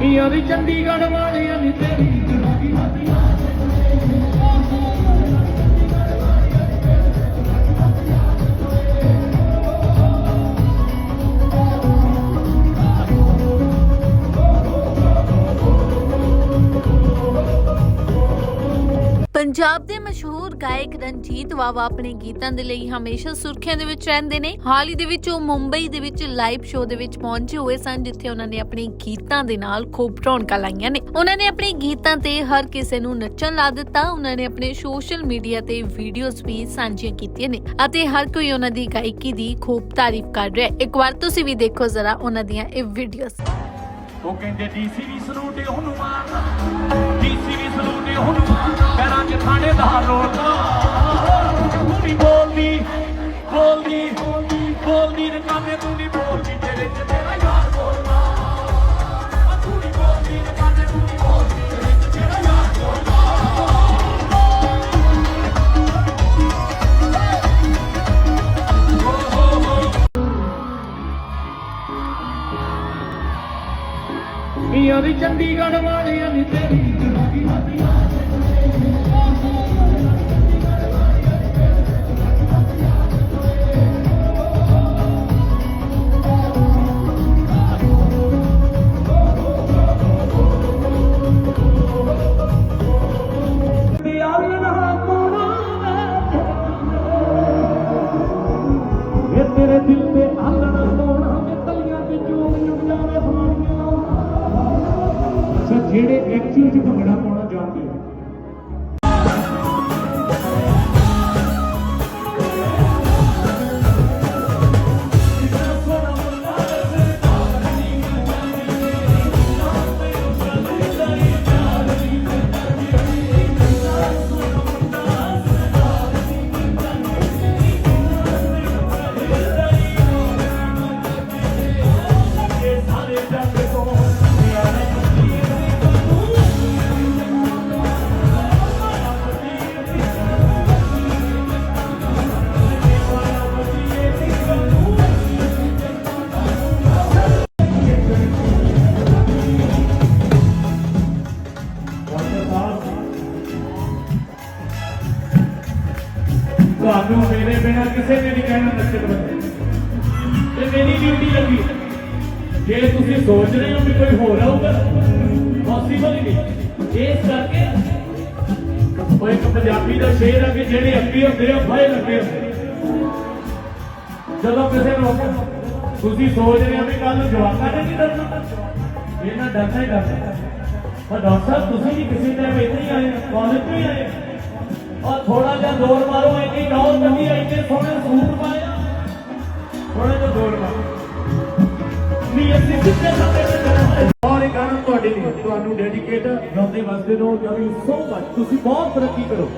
ਧੀਆਂ ਦੀ ਚੰਡੀਗੜ੍ਹ ਵਾਲਿਆਂ ਦੀ ਤੇਰੀ ਪੰਜਾਬ ਦੇ ਮਸ਼ਹੂਰ ਗਾਇਕ ਰਣਜੀਤ ਬਾਵਾ ਆਪਣੇ ਗੀਤਾਂ ਦੇ ਲਈ ਹਮੇਸ਼ਾ ਸੁਰਖੀਆਂ ਦੇ ਵਿੱਚ ਰਹਿੰਦੇ ਨੇ। ਹਾਲ ਹੀ ਦੇ ਵਿੱਚ ਉਹ ਮੁੰਬਈ ਦੇ ਵਿੱਚ ਲਾਈਵ ਸ਼ੋਅ ਦੇ ਵਿੱਚ ਪਹੁੰਚੇ ਹੋਏ ਸਨ, ਜਿੱਥੇ ਉਹਨਾਂ ਨੇ ਆਪਣੇ ਗੀਤਾਂ ਦੇ ਨਾਲ ਖੂਬ ਰੌਣਕਾਂ ਲਾਈਆਂ ਨੇ। ਉਹਨਾਂ ਨੇ ਆਪਣੇ ਗੀਤਾਂ ਤੇ ਹਰ ਕਿਸੇ ਨੂੰ ਨੱਚਣ ਲਾ ਦਿੱਤਾ। ਉਹਨਾਂ ਨੇ ਆਪਣੇ ਸੋਸ਼ਲ ਮੀਡੀਆ ਤੇ ਵੀਡੀਓਜ਼ ਵੀ ਸਾਂਝੀਆਂ ਕੀਤੀਆਂ ਨੇ ਅਤੇ ਹਰ ਕੋਈ ਉਹਨਾਂ ਦੀ ਗਾਇਕੀ ਦੀ ਖੂਬ ਤਾਰੀਫ ਕਰ ਰਿਹਾ ਹੈ। ਇੱਕ ਵਾਰ ਤੁਸੀਂ ਵੀ ਦੇਖੋ ਜ਼ਰਾ ਉਹਨਾਂ ਦੀਆਂ ਇਹ ਵੀਡੀਓਜ਼। ਉਹ ਕਹਿੰਦੇ ਡੀਸੀ ਵੀ ਸਲੂਟ ਉਹਨੂੰ ਮਾਰਦਾ ਡੀਸੀ ਬੋਲਦੀ ਨੇ ਕਾਮੇ ਤੂੰ ਨਹੀਂ ਬੋਲਦੀ ਤੇਰੇ 'ਚ ਤੇਰਾ ਯਾਰ ਬੋਲਦਾ ਤੂੰ ਨਹੀਂ ਬੋਲਦੀ ਨੇ ਕਾਮੇ ਤੂੰ ਨਹੀਂ ਬੋਲਦੀ ਤੇਰੇ 'ਚ ਤੇਰਾ ਯਾਰ ਬੋਲਦਾ ਧੀਆਂ ਦੀ ਚੰਡੀਗੜ੍ਹ ਵਾਲਿਆਂ ਦੀ ਤੇਰੀ। ਜਿਹੜੇ ਐਕਚੁਅਲ ਚ ਭੰਗੜਾ ਪਾਉਣਾ ਜਾਣਦੇ ਤੁਹਾਨੂੰ ਮੇਰੇ ਬਿਨਾ ਕਿਸੇ ਨੇ ਨਹੀਂ ਕਹਿਣਾ ਨੱਚਣ ਬੰਦੇ ਤੇ ਮੇਰੀ ਡਿਊਟੀ ਲੱਗੀ। ਜੇ ਤੁਸੀਂ ਸੋਚ ਰਹੇ ਹੋ ਕਿ ਕੋਈ ਹੋਰ ਆਊਗਾ ਪੋਸੀਬਲ ਹੀ ਨਹੀਂ। ਇਸ ਕਰਕੇ ਉਹ ਇੱਕ ਪੰਜਾਬੀ ਦਾ ਸ਼ੇਰ ਆ ਕਿ ਜਿਹੜੇ ਅੱਗੇ ਹੁੰਦੇ ਆ ਫਾਇ ਲੱਗੇ ਹੁੰਦੇ ਜਦੋਂ ਕਿਸੇ ਨੂੰ ਤੁਸੀਂ ਸੋਚ ਰਹੇ ਹੋ ਵੀ ਕੱਲ ਨੂੰ ਜਵਾਕਾਂ ਨੇ ਨਹੀਂ ਡਰਨਾ ਇਹਨਾਂ ਡਰਨਾ ਹੀ ਡਰਨਾ। ਪਰ ਡਾਕਟਰ ਸਾਹਿਬ, ਤੁਸੀਂ ਵੀ ਕਿਸੇ ਟਾਈਮ ਇੱਥੇ ਹੀ ਆਏ ਕਾਲਜ ਤੋਂ ਹੀ ਆਏ ਔਰ ਥੋੜਾ ਜਿਹਾ ਜ਼ੋਰ ਮਾਰੋ, ਇੰਨੀ ਟੌਰ ਕੱਢੀ ਇੰਨੇ ਸੋਹਣੇ ਸੂਟ ਪਾਇਆ ਥੋੜਾ ਜਿਹਾ ਜ਼ੋਰ ਮਾਰੋ। ਨੀ ਅਸੀਂ ਸਿੱਧੇ ਸਾਹਮਣੇ ਤੇ ਔਰ ਇਹ ਗਾਣਾ ਤੁਹਾਡੇ ਲਈ ਤੁਹਾਨੂੰ ਡੈਡੀਕੇਟ ਗਾਉਂਦੇ ਵਾਸਤੇ ਨੂੰ ਲਵ ਯੂ ਸੋ ਮਚ ਤੁਸੀਂ ਬਹੁਤ ਤਰੱਕੀ ਕਰੋ।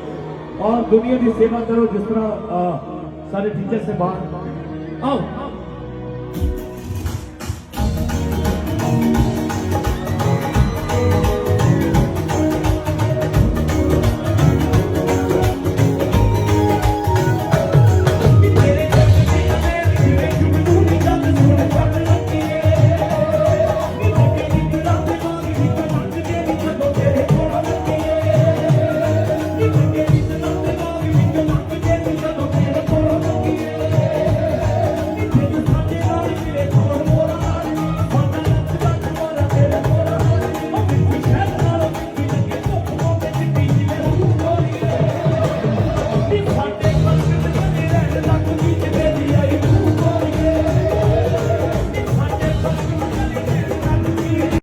ਔਰ ਦੁਨੀਆ ਦੀ ਸੇਵਾ ਕਰੋ, ਜਿਸ ਤਰ੍ਹਾਂ ਸਾਰੇ ਟੀਚਰ ਸੇ ਬਾਹਰ ਆਓ।